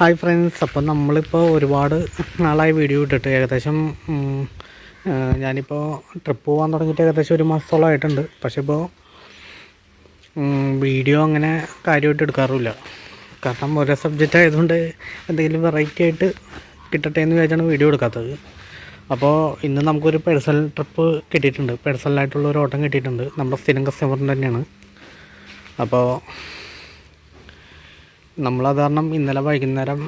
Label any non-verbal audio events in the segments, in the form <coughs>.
Hi friends അപ്പം നമ്മളിപ്പോൾ ഒരുപാട് നാളായി വീഡിയോ ഇട്ടിട്ട്. ഏകദേശം ഞാനിപ്പോൾ ട്രിപ്പ് പോകാൻ തുടങ്ങിയിട്ട് ഏകദേശം ഒരു മാസത്തോളം ആയിട്ടുണ്ട്. പക്ഷേ ഇപ്പോൾ വീഡിയോ അങ്ങനെ കാര്യമായിട്ട് എടുക്കാറില്ല കാരണം ഒരേ സബ്ജക്റ്റ് ആയതുകൊണ്ട് എന്തെങ്കിലും വെറൈറ്റി ആയിട്ട് കിട്ടട്ടെ എന്ന് വിചാരിച്ചാണ് വീഡിയോ എടുക്കാത്തത്. അപ്പോൾ ഇന്ന് നമുക്കൊരു പേഴ്സണൽ ട്രിപ്പ് കിട്ടിയിട്ടുണ്ട്. പേഴ്സണലായിട്ടുള്ള ഒരു ഓട്ടം കിട്ടിയിട്ടുണ്ട്. നമ്മുടെ സ്ഥിരം കസ്റ്റമറിന്റെ തന്നെയാണ്. അപ്പോൾ നമ്മളത് കാരണം ഇന്നലെ വൈകുന്നേരം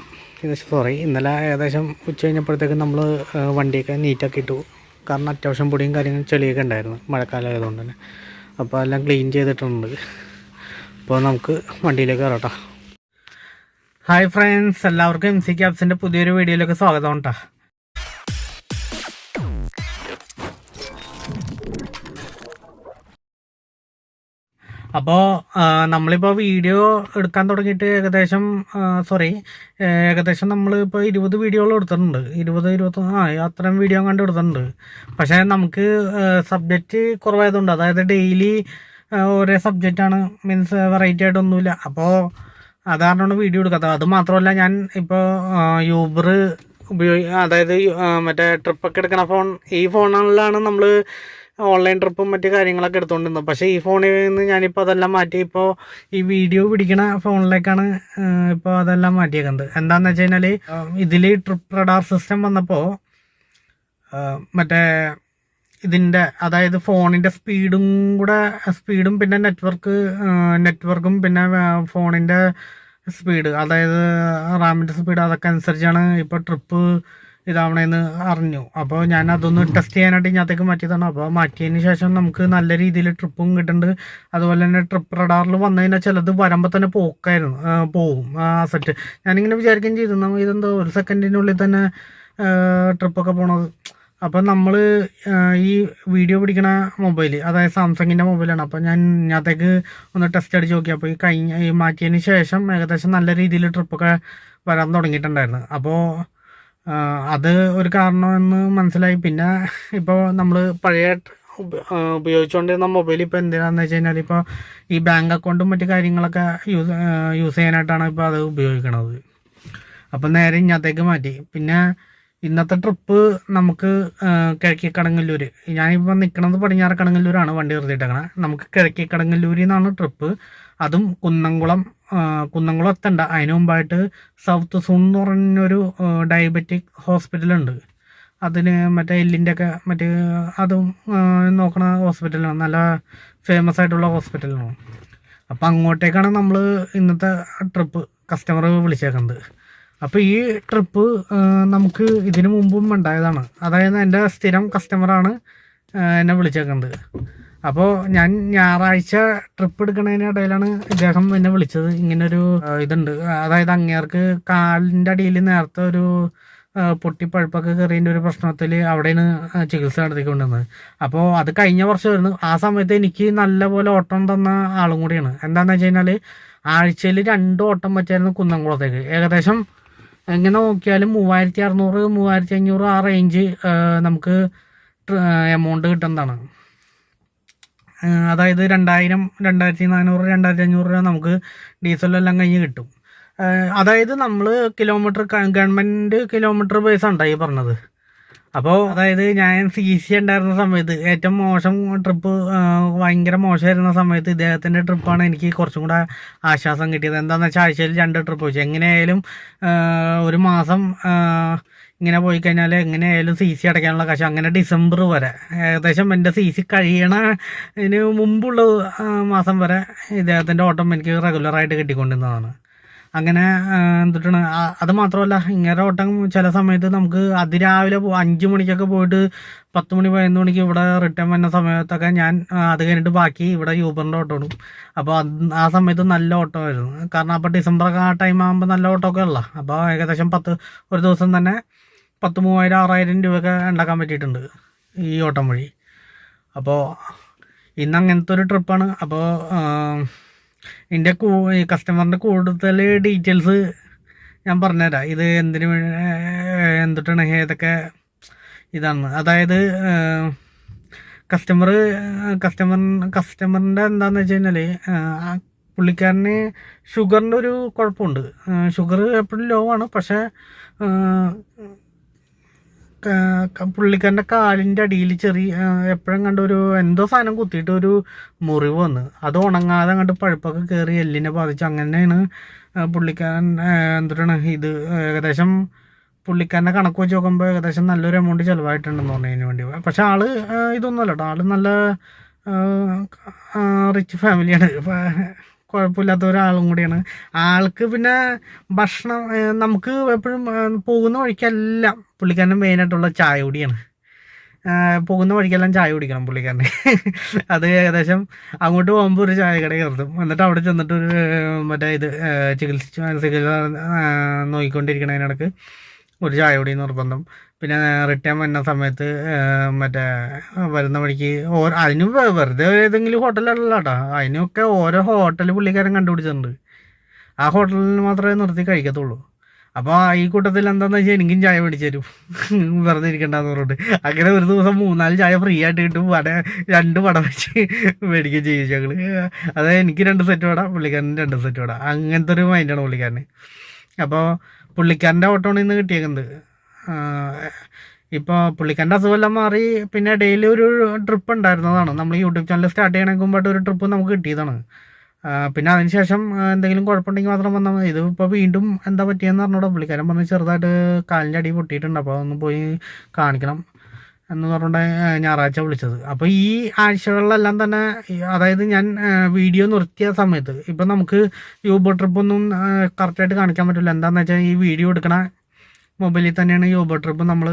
സോറി ഇന്നലെ ഏകദേശം ഉച്ച കഴിഞ്ഞപ്പോഴത്തേക്ക് നമ്മൾ വണ്ടിയൊക്കെ നീറ്റാക്കി ഇട്ടു. കാരണം അത്യാവശ്യം പൊടിയും കാര്യങ്ങളും ചെളിയൊക്കെ ഉണ്ടായിരുന്നു മഴക്കാലം ആയതുകൊണ്ട് തന്നെ. അപ്പോൾ എല്ലാം ക്ലീൻ ചെയ്തിട്ടുണ്ട്. അപ്പോൾ നമുക്ക് വണ്ടിയിലേക്ക് കയറട്ടോ ഹായ് ഫ്രണ്ട്സ് എല്ലാവർക്കും എം സി ക്യാബ്സിന്റെ പുതിയൊരു വീഡിയോയിലേക്ക് സ്വാഗതം കേട്ടോ അപ്പോൾ നമ്മളിപ്പോൾ വീഡിയോ എടുക്കാൻ തുടങ്ങിയിട്ട് ഏകദേശം സോറി ഏകദേശം നമ്മൾ ഇപ്പോൾ ഇരുപത് വീഡിയോകൾ എടുത്തിട്ടുണ്ട്. ഇരുപത് ഇരുപത്തി ആ അത്രയും വീഡിയോ കണ്ട് എടുത്തിട്ടുണ്ട്. പക്ഷേ നമുക്ക് സബ്ജക്റ്റ് കുറവായതുകൊണ്ട് അതായത് ഡെയിലി ഒരേ സബ്ജക്റ്റാണ് മീൻസ് വെറൈറ്റി ആയിട്ടൊന്നുമില്ല. അപ്പോൾ അതാരണമാണ് വീഡിയോ എടുക്കാത്തത്. അത് മാത്രമല്ല ഞാൻ ഇപ്പോൾ യൂബർ ഉപയോഗി അതായത് മറ്റേ ട്രിപ്പൊക്കെ എടുക്കുന്ന ഫോൺ ഈ ഫോണിലാണ് നമ്മൾ ഓൺലൈൻ ട്രിപ്പും മറ്റു കാര്യങ്ങളൊക്കെ എടുത്തുകൊണ്ടിരുന്നത് പക്ഷേ ഈ ഫോണിൽ നിന്ന് ഞാനിപ്പോൾ അതെല്ലാം മാറ്റി. ഇപ്പോൾ ഈ വീഡിയോ പിടിക്കണ ഫോണിലേക്കാണ് ഇപ്പോൾ അതെല്ലാം മാറ്റിയേക്കുന്നത്. എന്താണെന്ന് വെച്ച് കഴിഞ്ഞാൽ ഇതിൽ ട്രിപ്പ് റഡാർ സിസ്റ്റം വന്നപ്പോൾ മറ്റേ ഇതിന്റെ അതായത് ഫോണിന്റെ സ്പീഡും കൂടെ സ്പീഡും പിന്നെ നെറ്റ്വർക്ക് നെറ്റ്വർക്കും പിന്നെ ഫോണിന്റെ സ്പീഡ് അതായത് റാമിന്റെ സ്പീഡ് അതൊക്കെ അനുസരിച്ചാണ് ഇപ്പോൾ ട്രിപ്പ് ഇതാവണേന്ന് അറിഞ്ഞു. അപ്പോൾ ഞാൻ അതൊന്ന് ടെസ്റ്റ് ചെയ്യാനായിട്ട് ഇതിനകത്തേക്ക് മാറ്റിയതാണ്. അപ്പോൾ മാറ്റിയതിന് ശേഷം നമുക്ക് നല്ല രീതിയിൽ ട്രിപ്പും കിട്ടുന്നുണ്ട് അതുപോലെ തന്നെ ട്രിപ്പ് റഡാറിൽ വന്നു കഴിഞ്ഞാൽ ചിലത് വരുമ്പോൾ തന്നെ പോക്കായിരുന്നു. പോകും പോവും. സെറ്റ് ഞാനിങ്ങനെ വിചാരിക്കുകയും ചെയ്തു. ഇതെന്തോ ഒരു സെക്കൻഡിനുള്ളിൽ തന്നെ ട്രിപ്പൊക്കെ പോണത്. അപ്പം നമ്മൾ ഈ വീഡിയോ പിടിക്കണ മൊബൈൽ അതായത് സാംസങ്ങിന്റെ മൊബൈലാണ് അപ്പം ഞാൻ ഇതിനകത്തേക്ക് ഒന്ന് ടെസ്റ്റ് അടിച്ച് നോക്കി. അപ്പോൾ ഈ കഴിഞ്ഞ മാറ്റിയതിന് ശേഷം ഏകദേശം നല്ല രീതിയിൽ ട്രിപ്പൊക്കെ വരാൻ തുടങ്ങിയിട്ടുണ്ടായിരുന്നു. അപ്പോൾ അത് ഒരു കാരണമെന്ന് മനസ്സിലായി. പിന്നെ ഇപ്പോൾ നമ്മൾ പഴയ ഉപയോഗിച്ചുകൊണ്ടിരുന്ന മൊബൈൽ ഇപ്പോൾ എന്തിനാന്ന് വെച്ച് കഴിഞ്ഞാൽ ഇപ്പോൾ ഈ ബാങ്ക് അക്കൗണ്ടും മറ്റു കാര്യങ്ങളൊക്കെ യൂസ് യൂസ് ചെയ്യാനായിട്ടാണ് ഇപ്പോൾ അത് ഉപയോഗിക്കണത്. അപ്പം നേരെ ഇങ്ങോട്ടേക്ക് മാറ്റി. പിന്നെ ഇന്നത്തെ ട്രിപ്പ് നമുക്ക് കിഴക്കി കടങ്ങല്ലൂർ ഞാനിപ്പോൾ നിൽക്കുന്നത് പടിഞ്ഞാറ് കടങ്ങല്ലൂരാണ് വണ്ടി നിർത്തിയിട്ടേക്കണേ. നമുക്ക് കിഴക്കി കടങ്ങല്ലൂരിൽ നിന്നാണ് ട്രിപ്പ്. അതും കുന്നംകുളം കുന്നംകുളം എത്തണ്ട. അതിന് മുമ്പായിട്ട് സൗത്ത് സൂൺ എന്ന് പറഞ്ഞൊരു ഡയബറ്റിക് ഹോസ്പിറ്റലുണ്ട് അതിന് മറ്റേ എല്ലിന്റെ ഒക്കെ മറ്റേ അതും നോക്കണ ഹോസ്പിറ്റലാണ് നല്ല ഫേമസ് ആയിട്ടുള്ള ഹോസ്പിറ്റലാണ് അപ്പം അങ്ങോട്ടേക്കാണ് നമ്മൾ ഇന്നത്തെ ട്രിപ്പ് കസ്റ്റമർ വിളിച്ചേക്കുന്നത്. അപ്പോൾ ഈ ട്രിപ്പ് നമുക്ക് ഇതിനു മുമ്പും ഉണ്ടായതാണ്. അതായത് എന്റെ സ്ഥിരം കസ്റ്റമറാണ് എന്നെ വിളിച്ചേക്കുന്നത്. അപ്പോൾ ഞാൻ ഞായറാഴ്ച ട്രിപ്പ് എടുക്കുന്നതിനിടയിലാണ് ഇദ്ദേഹം എന്നെ വിളിച്ചത്. ഇങ്ങനൊരു ഇതുണ്ട്. അതായത് അങ്ങേർക്ക് കാലിന്റെ അടിയിൽ നേരത്തെ ഒരു പൊട്ടിപ്പഴുപ്പൊക്കെ കയറിയതിന്റെ ഒരു പ്രശ്നത്തിൽ അവിടെയാണ് ചികിത്സ നടത്തിക്കൊണ്ടിരുന്നത്. അപ്പോൾ അത് കഴിഞ്ഞ വർഷമായിരുന്നു. ആ സമയത്ത് എനിക്ക് നല്ലപോലെ ഓട്ടം തന്ന ആളും കൂടിയാണ്. എന്താണെന്ന് വെച്ച് കഴിഞ്ഞാൽ ആഴ്ചയിൽ രണ്ട് ഓട്ടം വെച്ചായിരുന്നു കുന്നംകുളത്തേക്ക്. ഏകദേശം എങ്ങനെ നോക്കിയാലും മൂവായിരത്തി അറുന്നൂറ് മൂവായിരത്തി അഞ്ഞൂറ് ആ റേഞ്ച് നമുക്ക് എമൗണ്ട് കിട്ടുന്നതാണ്. അതായത് രണ്ടായിരം രണ്ടായിരത്തി നാനൂറ് രണ്ടായിരത്തി അഞ്ഞൂറ് രൂപ നമുക്ക് ഡീസലെല്ലാം കഴിഞ്ഞ് കിട്ടും. അതായത് നമ്മൾ കിലോമീറ്റർ ഗവൺമെന്റ് കിലോമീറ്റർ ബേസ് ഉണ്ടായി പറഞ്ഞത്. അപ്പോൾ അതായത് ഞാൻ സി സി ഉണ്ടായിരുന്ന സമയത്ത് ഏറ്റവും മോശം ട്രിപ്പ് ഭയങ്കര മോശമായിരുന്ന സമയത്ത് ഇദ്ദേഹത്തിന്റെ ട്രിപ്പാണ് എനിക്ക് കുറച്ചും കൂടെ ആശ്വാസം കിട്ടിയത്. എന്താണെന്ന് വെച്ചാൽ ആഴ്ചയിൽ രണ്ട് ട്രിപ്പ് വെച്ചു. എങ്ങനെയായാലും ഒരു മാസം ഇങ്ങനെ പോയി കഴിഞ്ഞാൽ എങ്ങനെയായാലും സി സി അടയ്ക്കാനുള്ള കാശ്. അങ്ങനെ ഡിസംബർ വരെ. ഏകദേശം എന്റെ സി സി കഴിയണതിന് മുമ്പുള്ള മാസം വരെ ഇദ്ദേഹത്തിന്റെ ഓട്ടം എനിക്ക് റെഗുലറായിട്ട് കിട്ടിക്കൊണ്ടിരുന്നതാണ്. അങ്ങനെ എന്തിട്ടാണ് അത് മാത്രമല്ല ഇങ്ങനെ ഓട്ടം ചില സമയത്ത് നമുക്ക് അതിരാവിലെ അഞ്ച് മണിക്കൊക്കെ പോയിട്ട് പത്ത് മണി പതിനൊന്ന് മണിക്ക് ഇവിടെ റിട്ടേൺ വരുന്ന സമയത്തൊക്കെ ഞാൻ അത് കഴിഞ്ഞിട്ട് ബാക്കി ഇവിടെ യൂബറിന്റെ ഓട്ടം ഇടും. അപ്പോൾ ആ സമയത്ത് നല്ല ഓട്ടമായിരുന്നു. കാരണം അപ്പോൾ ഡിസംബറൊക്കെ ആ ടൈം ആകുമ്പോൾ നല്ല ഓട്ടമൊക്കെ ഉള്ള. അപ്പോൾ ഏകദേശം പത്ത് ഒരു ദിവസം തന്നെ പത്ത് മൂവായിരം ആറായിരം രൂപയൊക്കെ ഉണ്ടാക്കാൻ പറ്റിയിട്ടുണ്ട് ഈ ഓട്ടം വഴി. അപ്പോൾ ഇന്ന് അങ്ങനത്തെ ഒരു ട്രിപ്പാണ്. അപ്പോൾ എന്റെ കൂ കസ്റ്റമറിന്റെ കൂടുതൽ ഡീറ്റെയിൽസ് ഞാൻ പറഞ്ഞുതരാം. ഇത് എന്തിനു എന്തിട്ടാണ് ഏതൊക്കെ ഇതാണ്. അതായത് കസ്റ്റമർ കസ്റ്റമർ കസ്റ്റമറിന്റെ എന്താണെന്ന് വെച്ച് കഴിഞ്ഞാൽ പുള്ളിക്കാരന് ഷുഗറിന്റെ ഒരു കുഴപ്പമുണ്ട്. ഷുഗർ എപ്പോഴും ലോ ആണ്. പക്ഷേ പുള്ളിക്കാരന്റെ കാലിന്റെ അടിയിൽ ചെറിയ എപ്പോഴും കണ്ട ഒരു എന്തോ സാധനം കുത്തിയിട്ട് ഒരു മുറിവ് വന്ന്. അത് ഉണങ്ങാതെ കണ്ട് പഴുപ്പൊക്കെ കയറി എല്ലിനെ ബാധിച്ചു. അങ്ങനെയാണ് പുള്ളിക്കാരൻ എന്തിട്ടാണ് ഇത്? ഏകദേശം പുള്ളിക്കാരന്റെ കണക്ക് വെച്ച് നോക്കുമ്പോൾ ഏകദേശം നല്ലൊരു എമൗണ്ട് ചിലവായിട്ടുണ്ടെന്ന് പറഞ്ഞതിന് വേണ്ടി. പക്ഷെ ആൾ ഇതൊന്നുമല്ല കേട്ടോ. ആൾ നല്ല റിച്ച് ഫാമിലിയാണ് കുഴപ്പമില്ലാത്ത ഒരാളും കൂടിയാണ്. ആൾക്ക് പിന്നെ ഭക്ഷണം നമുക്ക് എപ്പോഴും പോകുന്ന വഴിക്കെല്ലാം പുള്ളിക്കാരന്റെ മെയിനായിട്ടുള്ള ചായ കുടിയാണ്. പോകുന്ന വഴിക്കെല്ലാം ചായ കുടിക്കണം പുള്ളിക്കാരന്. <laughs> അത് ഏകദേശം അങ്ങോട്ട് പോകുമ്പോൾ ഒരു ചായ കട കയറും എന്നിട്ട് അവിടെ ചെന്നിട്ട് ഒരു മറ്റേ ഇത് ചികിത്സിച്ച് ചികിത്സ നോക്കിക്കൊണ്ടിരിക്കണതിനിടക്ക് ഒരു ചായ കുടി നിർബന്ധം. പിന്നെ റിട്ടേൺ വരുന്ന സമയത്ത് മറ്റേ വരുന്ന വഴിക്ക് ഓരോ അതിന് വെറുതെ ഏതെങ്കിലും ഹോട്ടലല്ല കേട്ടോ അതിനൊക്കെ ഓരോ ഹോട്ടൽ പുള്ളിക്കാരൻ കണ്ടുപിടിച്ചിട്ടുണ്ട്. ആ ഹോട്ടലിൽ മാത്രമേ നിർത്തി കഴിക്കത്തുള്ളൂ. അപ്പോൾ ഈ കൂട്ടത്തിൽ എന്താണെന്ന് വെച്ചാൽ എനിക്കും ചായ മേടിച്ച് തരും. <laughs> വെറുതെ ഇരിക്കണ്ടെന്ന് പറഞ്ഞിട്ട്. അങ്ങനെ ഒരു ദിവസം മൂന്നാൽ ചായ ഫ്രീ ആയിട്ട് കിട്ടും. വട രണ്ട് വട വെച്ച് മേടിക്കുകയും ചെയ്യും ഞങ്ങൾ അതായത് എനിക്ക് രണ്ട് സെറ്റ് വട പുള്ളിക്കാരൻ രണ്ട് സെറ്റ് വട. അങ്ങനത്തെ ഒരു മൈൻഡാണ് പുള്ളിക്കാരന്. അപ്പോൾ പുള്ളിക്കാരന്റെ ഓട്ടോണിൽ നിന്ന് കിട്ടിയേക്കുന്നത്. ഇപ്പോൾ പുള്ളിക്കാരന്റെ അസുഖമെല്ലാം മാറി. പിന്നെ ഡെയിലി ഒരു ട്രിപ്പ് ഉണ്ടായിരുന്നതാണ്. നമ്മൾ യൂട്യൂബ് ചാനൽ സ്റ്റാർട്ട് ചെയ്യണമെങ്കിൽ മുമ്പായിട്ട് ഒരു ട്രിപ്പ് നമുക്ക് കിട്ടിയതാണ്. പിന്നെ അതിനുശേഷം എന്തെങ്കിലും കുഴപ്പമുണ്ടെങ്കിൽ മാത്രം വന്നാൽ മതി. ഇതിപ്പോൾ വീണ്ടും എന്താ പറ്റിയെന്ന് പറഞ്ഞോടാ പുള്ളിക്കാരൻ പറഞ്ഞ് ചെറുതായിട്ട് കാലിന്റെ അടി പൊട്ടിയിട്ടുണ്ട്. അപ്പോൾ ഒന്ന് പോയി കാണിക്കണം എന്ന് പറഞ്ഞുകൊണ്ട് ഞായറാഴ്ച വിളിച്ചത്. അപ്പോൾ ഈ ആഴ്ചകളിലെല്ലാം തന്നെ അതായത് ഞാൻ വീഡിയോ നിർത്തിയ സമയത്ത് ഇപ്പം നമുക്ക് യൂബോ ട്രിപ്പൊന്നും കറക്റ്റായിട്ട് കാണിക്കാൻ പറ്റില്ല. എന്താണെന്ന് വെച്ചാൽ ഈ വീഡിയോ എടുക്കണ മൊബൈലിൽ തന്നെയാണ് ഈ യൂബർ ട്രിപ്പ് നമ്മൾ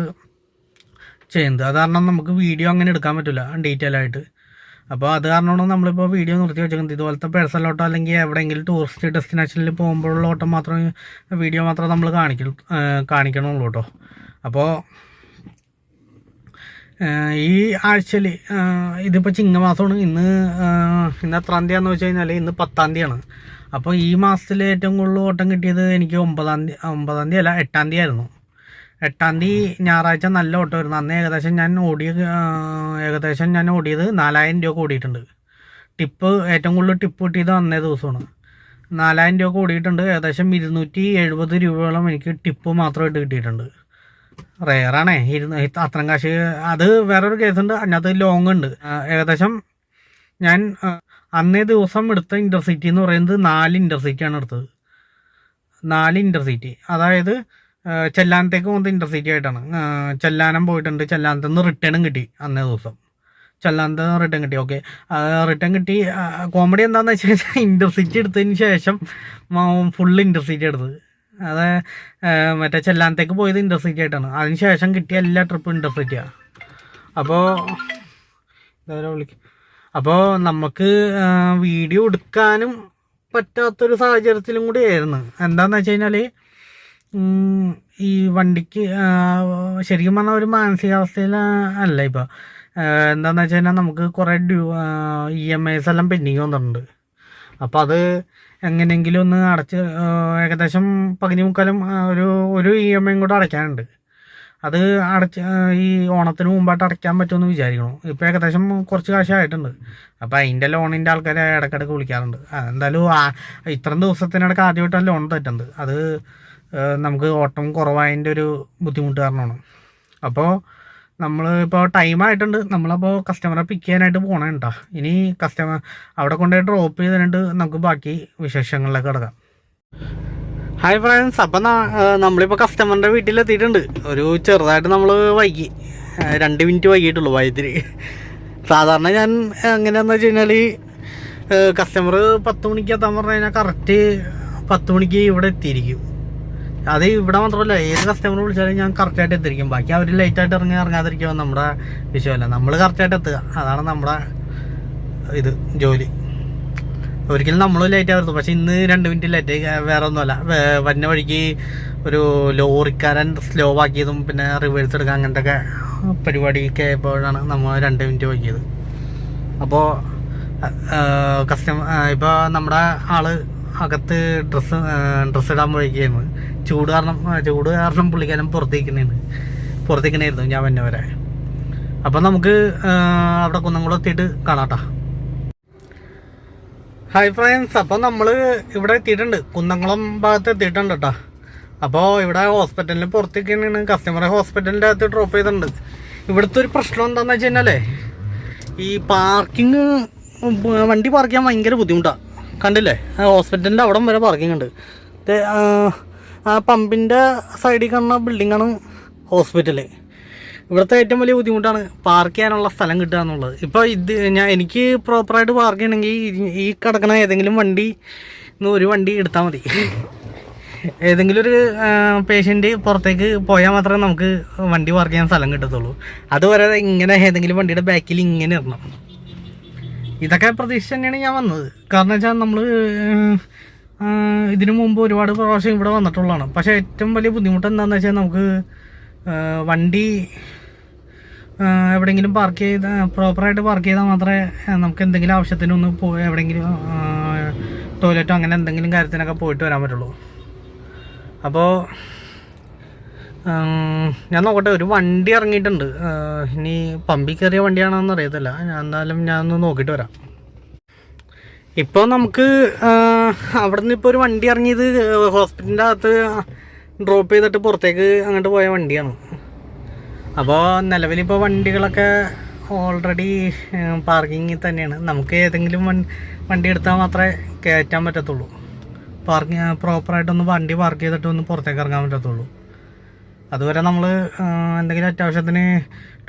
ചെയ്യുന്നത്. അത് കാരണം നമുക്ക് വീഡിയോ അങ്ങനെ എടുക്കാൻ പറ്റില്ല ഡീറ്റെയിൽ ആയിട്ട്. അപ്പോൾ അത് കാരണമാണ് നമ്മളിപ്പോൾ വീഡിയോ നിർത്തി വെച്ചിരിക്കുന്നത് ഇതുപോലത്തെ പേഴ്സണൽ ഓട്ടോ അല്ലെങ്കിൽ എവിടെയെങ്കിലും ടൂറിസ്റ്റ് ഡെസ്റ്റിനേഷനിൽ പോകുമ്പോഴുള്ള ഓട്ടം മാത്രം വീഡിയോ മാത്രം നമ്മൾ കാണിക്കൂ കാണിക്കണുള്ളൂ കേട്ടോ. അപ്പോൾ ഈ ആഴ്ചയിൽ ഇതിപ്പോൾ ചിങ്ങമാസമാണ്. ഇന്ന് ഇന്ന് എത്രാം തീയതിയാണെന്ന് വെച്ച് കഴിഞ്ഞാൽ ഇന്ന് പത്താം തീയതിയാണ്. അപ്പോൾ ഈ മാസത്തിൽ ഏറ്റവും കൂടുതൽ ഓട്ടം കിട്ടിയത് എനിക്ക് ഒമ്പതാം തീയതി ഒമ്പതാം തീയതി അല്ല എട്ടാം തീയതി ആയിരുന്നു എട്ടാം തീയതി ഞായറാഴ്ച നല്ല ഓട്ടമായിരുന്നു അന്ന് ഏകദേശം ഞാൻ ഓടിയ ഏകദേശം ഞാൻ ഓടിയത് നാലായിരം രൂപ ഓടിയിട്ടുണ്ട് ടിപ്പ് ഏറ്റവും കൂടുതൽ ടിപ്പ് കിട്ടിയത് അന്നേ ദിവസമാണ്. നാലായിരം രൂപ ഓടിയിട്ടുണ്ട് ഏകദേശം ഇരുന്നൂറ്റി എഴുപത് രൂപയോളം എനിക്ക് ടിപ്പ് മാത്രമായിട്ട് കിട്ടിയിട്ടുണ്ട്. റെയറാണേ. ഇരുന്ന് അത്രയും കാശ്. അത് വേറൊരു കേസുണ്ട്. അതിനകത്ത് ലോങ് ഉണ്ട്. ഏകദേശം ഞാൻ അന്നേ ദിവസം എടുത്ത ഇന്റർസിറ്റി എന്ന് പറയുന്നത് നാല് ഇന്റർസിറ്റിയാണ് എടുത്തത്. നാല് ഇന്റർസിറ്റി അതായത് ചെല്ലാനത്തേക്ക് പോകുന്നത് ഇന്റർസിറ്റി ആയിട്ടാണ്. ചെല്ലാനം പോയിട്ടുണ്ട്. ചെല്ലാനത്ത് നിന്ന് റിട്ടേണും കിട്ടി അന്നേ ദിവസം. ചെല്ലാനത്ത് റിട്ടേൺ കിട്ടി. ഓക്കെ റിട്ടേൺ കിട്ടി. കോമഡി എന്താണെന്ന് വെച്ച് കഴിഞ്ഞാൽ ഇന്റർസിറ്റി എടുത്തതിന് ശേഷം ഫുൾ ഇന്റർസിറ്റി എടുത്തത്. അത് മറ്റേ ചെല്ലാനത്തേക്ക് പോയത് ഇന്റർസിറ്റി ആയിട്ടാണ്. അതിന് ശേഷം കിട്ടിയ എല്ലാ ട്രിപ്പും ഇന്റർസിറ്റിയാണ് അപ്പോൾ ഇതാരോ വിളിക്കും? അപ്പോൾ നമുക്ക് വീഡിയോ എടുക്കാനും പറ്റാത്തൊരു സാഹചര്യത്തിലും കൂടി ആയിരുന്നു. എന്താണെന്ന് വെച്ച് കഴിഞ്ഞാൽ ഈ വണ്ടിക്ക് ശരിക്കും പറഞ്ഞാൽ ഒരു മാനസികാവസ്ഥയിൽ അല്ല ഇപ്പോൾ എന്താണെന്ന് വെച്ച് കഴിഞ്ഞാൽ നമുക്ക് കുറേ ഡ്യൂ ഇ എം ഐസ് എല്ലാം പെൻഡിങ് വന്നിട്ടുണ്ട്. അപ്പോൾ അത് എങ്ങനെയെങ്കിലും ഒന്ന് അടച്ച് ഏകദേശം പകുതി മുക്കാലും ഒരു ഒരു ഇ എം ഐയും കൂടെ അടയ്ക്കാനുണ്ട്. അത് അടച്ച് ഈ ഓണത്തിന് മുമ്പായിട്ട് അടയ്ക്കാൻ പറ്റുമെന്ന് വിചാരിക്കണം ഇപ്പോൾ ഏകദേശം കുറച്ച് കാശായിട്ടുണ്ട് അപ്പോൾ അതിന്റെ ലോണിന്റെ ആൾക്കാരെ ഇടയ്ക്കിടയ്ക്ക് വിളിക്കാറുണ്ട്. എന്തായാലും ഇത്രയും ദിവസത്തിനിടയ്ക്ക് ആദ്യമായിട്ടാണ് ലോൺ തെറ്റുന്നത് അത് നമുക്ക് ഓട്ടം കുറവായതിന്റെ ഒരു ബുദ്ധിമുട്ട് കാരണമാണ്. അപ്പോൾ നമ്മൾ ഇപ്പോൾ ടൈം ആയിട്ടുണ്ട്. നമ്മളപ്പോൾ കസ്റ്റമറെ പിക്ക് ചെയ്യാനായിട്ട് പോകണേ കേട്ടോ ഇനി കസ്റ്റമർ അവിടെ കൊണ്ടുപോയി ഡ്രോപ്പ് ചെയ്തിട്ട് നമുക്ക് ബാക്കി വിശേഷങ്ങളിലേക്ക് കിടക്കാം. ഹായ് ഫ്രണ്ട്സ് അപ്പം നമ്മളിപ്പോൾ കസ്റ്റമറിന്റെ വീട്ടിലെത്തിയിട്ടുണ്ട്. ഒരു ചെറുതായിട്ട് നമ്മൾ വൈകി. രണ്ട് മിനിറ്റ് വൈകിട്ടുള്ളൂ വൈദ്യുതി സാധാരണ ഞാൻ എങ്ങനെയാണെന്ന് വെച്ച് കഴിഞ്ഞാൽ കസ്റ്റമർ പത്ത് മണിക്ക് എത്താൻ പറഞ്ഞു കഴിഞ്ഞാൽ കറക്റ്റ് പത്ത് മണിക്ക് ഇവിടെ എത്തിയിരിക്കും. അത് ഇവിടെ മാത്രമല്ല ഏത് കസ്റ്റമർ വിളിച്ചാലും ഞാൻ കറക്റ്റായിട്ട് എത്തിരിക്കും ബാക്കി അവർ ലേറ്റായിട്ട് ഇറങ്ങി ഇറങ്ങാതിരിക്കുക നമ്മുടെ വിഷയമല്ല. നമ്മൾ കറക്റ്റായിട്ട് എത്തുക. അതാണ് നമ്മുടെ ഇത് ജോലി. ഒരിക്കലും നമ്മൾ ലേറ്റ് ആവരുത്. പക്ഷെ ഇന്ന് രണ്ട് മിനിറ്റ് ലേറ്റ് വേറെ ഒന്നുമല്ല വന്ന വഴിക്ക് ഒരു ലോറിക്കാരൻ സ്ലോ ആക്കിയതും പിന്നെ റിവേഴ്സ് എടുക്കുക അങ്ങനത്തെ ഒക്കെ പരിപാടിയൊക്കെ ആയപ്പോഴാണ് നമ്മൾ രണ്ട് മിനിറ്റ് വൈകിയത് അപ്പോൾ കസ്റ്റമർ ഇപ്പോൾ നമ്മുടെ ആൾ അകത്ത് ഡ്രസ്സ് ഡ്രസ്സ് ഇടാൻ പോയിക്കായിരുന്നു ചൂട് കാരണം ചൂട് കാരണം പുള്ളിക്കാരൻ പുറത്തേക്കണേന്ന് പുറത്തേക്കണായിരുന്നു ഞാൻ വന്നെ വരെ. അപ്പം നമുക്ക് അവിടെ കുന്നംകുളം എത്തിയിട്ട് കാണാട്ടാ. ഹായ് ഫ്രണ്ട്സ് അപ്പോൾ നമ്മൾ ഇവിടെ എത്തിയിട്ടുണ്ട്. കുന്നംകുളം ഭാഗത്ത് എത്തിയിട്ടുണ്ട് കേട്ടോ. അപ്പോൾ ഇവിടെ ഹോസ്പിറ്റലിന് പുറത്തേക്കാണ് കസ്റ്റമറെ ഹോസ്പിറ്റലിന്റെ അകത്ത് ഡ്രോപ്പ് ചെയ്തിട്ടുണ്ട്. ഇവിടുത്തെ ഒരു പ്രശ്നം എന്താണെന്ന് വെച്ച് കഴിഞ്ഞാലേ ഈ പാർക്കിങ് വണ്ടി പാർക്ക് ചെയ്യാൻ ഭയങ്കര ബുദ്ധിമുട്ടാണ് കണ്ടില്ലേ? ഹോസ്പിറ്റലിന്റെ അവിടം വരെ പാർക്കിംഗ് ഉണ്ട്. ആ, പമ്പിന്റെ സൈഡിൽ കാണുന്ന ബിൽഡിങ്ങാണ് ഹോസ്പിറ്റൽ ഇവിടുത്തെ ഏറ്റവും വലിയ ബുദ്ധിമുട്ടാണ് പാർക്ക് ചെയ്യാനുള്ള സ്ഥലം കിട്ടുക എന്നുള്ളത്. ഇപ്പോൾ ഇത് ഞാൻ എനിക്ക് പ്രോപ്പറായിട്ട് പാർക്ക് ചെയ്യണമെങ്കിൽ ഈ- ഈ കിടക്കണ ഏതെങ്കിലും വണ്ടി ഇന്ന് ഒരു വണ്ടി എടുത്താൽ മതി. ഏതെങ്കിലും ഒരു പേഷ്യന്റ് പുറത്തേക്ക് പോയാൽ മാത്രമേ നമുക്ക് വണ്ടി പാർക്ക് ചെയ്യാൻ സ്ഥലം കിട്ടത്തുള്ളൂ. അതുവരെ ഇങ്ങനെ ഏതെങ്കിലും വണ്ടിയുടെ ബാക്കിൽ ഇങ്ങനെ ഇടണം. ഇതൊക്കെ പ്രതീക്ഷിച്ച് തന്നെയാണ് ഞാൻ വന്നത്. കാരണം വെച്ചാൽ നമ്മൾ ഇതിനു മുമ്പ് ഒരുപാട് പ്രാവശ്യം ഇവിടെ വന്നിട്ടുള്ളതാണ്. പക്ഷേ ഏറ്റവും വലിയ ബുദ്ധിമുട്ട് എന്താണെന്ന് വെച്ചാൽ നമുക്ക് വണ്ടി എവിടെയെങ്കിലും പാർക്ക് ചെയ്ത് പ്രോപ്പറായിട്ട് പാർക്ക് ചെയ്താൽ മാത്രമേ നമുക്ക് എന്തെങ്കിലും ആവശ്യത്തിനൊന്ന് പോ എവിടെയെങ്കിലും ടോയ്ലറ്റോ അങ്ങനെ എന്തെങ്കിലും കാര്യത്തിനൊക്കെ പോയിട്ട് വരാൻ പറ്റുള്ളൂ. അപ്പോൾ ഞാൻ നോക്കട്ടെ ഒരു വണ്ടി ഇറങ്ങിയിട്ടുണ്ട്. ഇനി പമ്പിൽ കയറിയ വണ്ടിയാണോന്ന് അറിയത്തില്ല. ഞാൻ ഒന്ന് നോക്കിയിട്ട് വരാം. ഇപ്പോൾ നമുക്ക് അവിടെ നിന്ന് ഇപ്പോൾ ഒരു വണ്ടി ഇറങ്ങിയത് ഹോസ്പിറ്റലിന്റെ അകത്ത് ഡ്രോപ്പ് ചെയ്തിട്ട് പുറത്തേക്ക് അങ്ങോട്ട് പോയ വണ്ടിയാണ്. അപ്പോൾ നിലവിലിപ്പോൾ വണ്ടികളൊക്കെ ഓൾറെഡി പാർക്കിങ്ങിൽ തന്നെയാണ്. നമുക്ക് ഏതെങ്കിലും വണ്ടി എടുത്താൽ മാത്രമേ കയറ്റാൻ പറ്റത്തുള്ളൂ. പാർക്കിങ് പ്രോപ്പറായിട്ടൊന്ന് വണ്ടി പാർക്ക് ചെയ്തിട്ട് ഒന്ന് പുറത്തേക്ക് ഇറങ്ങാൻ പറ്റത്തുള്ളൂ. അതുവരെ നമ്മൾ എന്തെങ്കിലും അത്യാവശ്യത്തിന്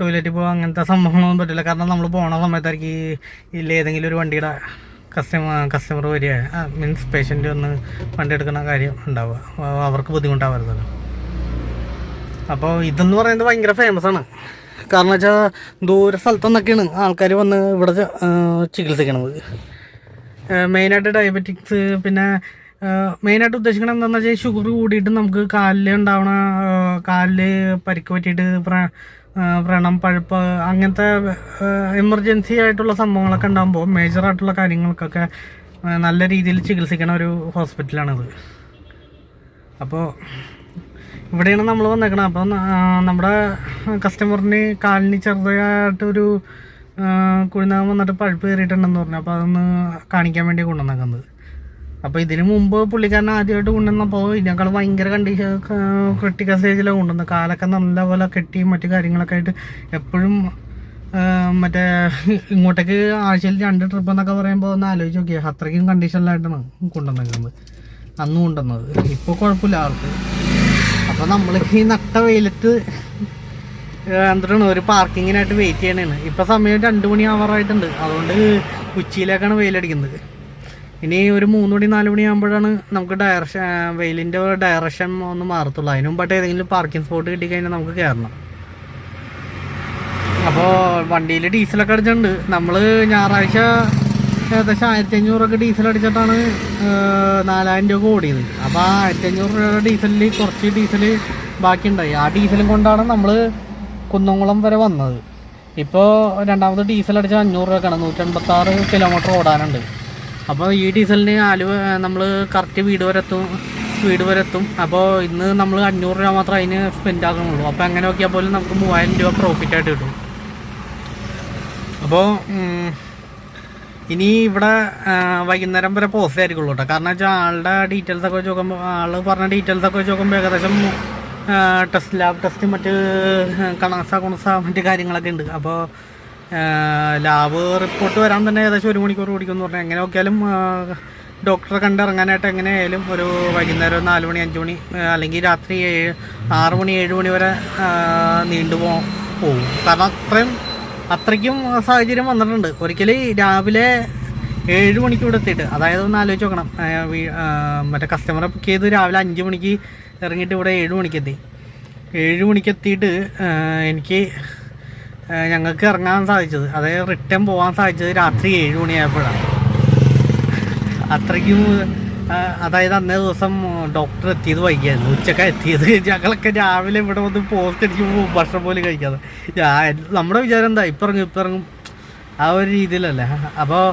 ടോയ്ലറ്റിൽ പോകാൻ അങ്ങനത്തെ സംഭവങ്ങളൊന്നും പറ്റില്ല. കാരണം നമ്മൾ പോണ സമയത്തായിരിക്കും ഇല്ല ഏതെങ്കിലും ഒരു വണ്ടിയുടെ കസ്റ്റമർ കസ്റ്റമർ വരിക. മീൻസ് പേഷ്യന്റ് ഒന്ന് വണ്ടി എടുക്കുന്ന കാര്യം ഉണ്ടാവുക. അവർക്ക് ബുദ്ധിമുട്ടാവരുതല്ലോ. അപ്പോൾ ഇതെന്ന് പറയുന്നത് ഭയങ്കര ഫേമസ് ആണ്. കാരണം വെച്ചാൽ ദൂര സ്ഥലത്തുനിന്നൊക്കെയാണ് ആൾക്കാർ വന്ന് ഇവിടെ ചികിത്സിക്കണത്. മെയിനായിട്ട് ഡയബറ്റിക്സ് പിന്നെ മെയിനായിട്ട് ഉദ്ദേശിക്കണം എന്താണെന്ന് വെച്ചാൽ ഷുഗർ കൂടിയിട്ട് നമുക്ക് കാലിൽ ഉണ്ടാവണ കാലിൽ പരിക്ക് പറ്റിയിട്ട് വ്രണം പഴുപ്പ് അങ്ങനത്തെ എമർജൻസി ആയിട്ടുള്ള സംഭവങ്ങളൊക്കെ ഉണ്ടാകുമ്പോൾ മേജറായിട്ടുള്ള കാര്യങ്ങൾക്കൊക്കെ നല്ല രീതിയിൽ ചികിത്സിക്കണ ഒരു ഹോസ്പിറ്റലാണിത് അപ്പോൾ ഇവിടെയാണ് നമ്മൾ വന്നേക്കണം അപ്പോൾ നമ്മുടെ കസ്റ്റമറിന് കാലിന് ചെറുതായിട്ടൊരു കുഴിനകം വന്നിട്ട് പഴുപ്പ് കയറിയിട്ടുണ്ടെന്ന് പറഞ്ഞു. അപ്പോൾ അതൊന്ന് കാണിക്കാൻ വേണ്ടി കൊണ്ടുവന്നേക്കുന്നത് അപ്പോൾ ഇതിനു മുമ്പ് പുള്ളിക്കാരൻ ആദ്യമായിട്ട് കൊണ്ടുവന്നപ്പോൾ ഇതിനേക്കാൾ ഭയങ്കര കണ്ടീഷൻ ക്രിട്ടിക്കൽ സ്റ്റേജിലാണ് കൊണ്ടുവന്നത്. കാലൊക്കെ നല്ലപോലെ കെട്ടി മറ്റു കാര്യങ്ങളൊക്കെ ആയിട്ട് എപ്പോഴും മറ്റേ ഇങ്ങോട്ടേക്ക് ആഴ്ചയിൽ രണ്ട് ട്രിപ്പ് എന്നൊക്കെ പറയുമ്പോൾ ഒന്ന് ആലോചിച്ച് നോക്കിയാൽ അത്രയ്ക്കും കണ്ടീഷനിലായിട്ടാണ് കൊണ്ടുവന്നിരിക്കുന്നത് അന്ന് കൊണ്ടുവന്നത്. ഇപ്പോൾ കുഴപ്പമില്ല ആൾക്ക്. അപ്പോൾ നമ്മൾ ഈ നട്ട വെയിലത്ത് എന്താണ് ഒരു പാർക്കിങ്ങിനായിട്ട് വെയിറ്റ് ചെയ്യണേണ്. ഇപ്പോൾ സമയം രണ്ട് മണി ആവാറായിട്ടുണ്ട് അതുകൊണ്ട് ഉച്ചയിലേക്കാണ് വെയിലടിക്കുന്നത്. ഇനി ഒരു മൂന്ന് മണി നാല് മണി ആകുമ്പോഴാണ് നമുക്ക് ഡയറക്ഷൻ വെയിലിന്റെ ഡയറക്ഷൻ ഒന്ന് മാറത്തുള്ളൂ. അതിന് മുമ്പായിട്ട് ഏതെങ്കിലും പാർക്കിംഗ് സ്പോട്ട് കിട്ടിക്കഴിഞ്ഞാൽ നമുക്ക് കയറണം അപ്പോൾ വണ്ടിയിൽ ഡീസലൊക്കെ അടിച്ചിട്ടുണ്ട്. നമ്മൾ ഞായറാഴ്ച ഏകദേശം ആയിരത്തി അഞ്ഞൂറൊക്കെ ഡീസൽ അടിച്ചിട്ടാണ് നാലായിരം രൂപ ഓടിയത്. അപ്പോൾ ആ ആയിരത്തി അഞ്ഞൂറ് രൂപയുടെ ഡീസലിൽ കുറച്ച് ഡീസൽ ബാക്കിയുണ്ടായി. ആ ഡീസലും കൊണ്ടാണ് നമ്മൾ കുന്നംകുളം വരെ വന്നത്. ഇപ്പോൾ രണ്ടാമത് ഡീസൽ അടിച്ച അഞ്ഞൂറ് രൂപക്കാണ്. നൂറ്റൻപത്താറ് കിലോമീറ്റർ ഓടാനുണ്ട്. അപ്പോൾ ഈ ഡീസലിന് ആലുവ നമ്മൾ കറക്റ്റ് വീട് വരെ എത്തും വീട് വരെ എത്തും. അപ്പോൾ ഇന്ന് നമ്മൾ അഞ്ഞൂറ് രൂപ മാത്രം അതിന് സ്പെൻഡ് ആക്കുന്നുള്ളൂ അപ്പോൾ അങ്ങനെ നോക്കിയാൽ പോലും നമുക്ക് മൂവായിരം രൂപ പ്രോഫിറ്റ് ആയിട്ട് കിട്ടും. അപ്പോൾ ഇനി ഇവിടെ വൈകുന്നേരം വരെ പോസ്റ്റ് ആയിരിക്കുള്ളൂ കേട്ടോ കാരണം വെച്ചാൽ ആളുടെ ഡീറ്റെയിൽസ് ഒക്കെ വെച്ച് നോക്കുമ്പോൾ ആൾ പറഞ്ഞ ഡീറ്റെയിൽസ് ഒക്കെ വെച്ച് നോക്കുമ്പോൾ ഏകദേശം ടെസ്റ്റ് ലാബ് ടെസ്റ്റ് മറ്റ് കണസ കുണസ മറ്റ് കാര്യങ്ങളൊക്കെ ഉണ്ട്. അപ്പോൾ ലാബ് റിപ്പോർട്ട് വരാൻ തന്നെ ഏകദേശം ഒരു മണിക്കൂർ പിടിക്കുമെന്ന് പറഞ്ഞാൽ എങ്ങനെ നോക്കിയാലും ഡോക്ടറെ കണ്ടിറങ്ങാനായിട്ട് എങ്ങനെയായാലും ഒരു വൈകുന്നേരം നാല് മണി അഞ്ച് മണി അല്ലെങ്കിൽ രാത്രി ഏഴ് ആറ് മണി ഏഴ് മണി വരെ നീണ്ടു പോ പോകും കാരണം അത്രയും അത്രയ്ക്കും സാഹചര്യം വന്നിട്ടുണ്ട്. ഒരിക്കൽ രാവിലെ ഏഴ് മണിക്ക് ഇവിടെ എത്തിയിട്ട് അതായത് ഒന്ന് ആലോചിച്ച് നോക്കണം. മറ്റേ കസ്റ്റമറെ പിക്ക് ചെയ്ത് രാവിലെ അഞ്ച് മണിക്ക് ഇറങ്ങിയിട്ട് ഇവിടെ ഏഴ് മണിക്ക് എത്തി. ഏഴ് മണിക്ക് എത്തിയിട്ട് എനിക്ക് ഞങ്ങൾക്ക് ഇറങ്ങാൻ സാധിച്ചത്. അതായത് റിട്ടേൺ പോകാൻ സാധിച്ചത് രാത്രി ഏഴ് മണിയായപ്പോഴാണ്. അത്രയ്ക്കും അതായത് അന്നേ ദിവസം ഡോക്ടർ എത്തിയത് വൈകിയായിരുന്നു. ഉച്ചക്ക എത്തിയത് ഞങ്ങളൊക്കെ രാവിലെ ഇവിടെ വന്ന് പോസ്റ്റ് അടിക്കുമ്പോൾ ഭക്ഷണം പോലും കഴിക്കാതെ. നമ്മുടെ വിചാരം എന്താ? ഇപ്പം ഇറങ്ങും ഇപ്പം ഇറങ്ങും. ആ ഒരു രീതിയിലല്ലേ? അപ്പോൾ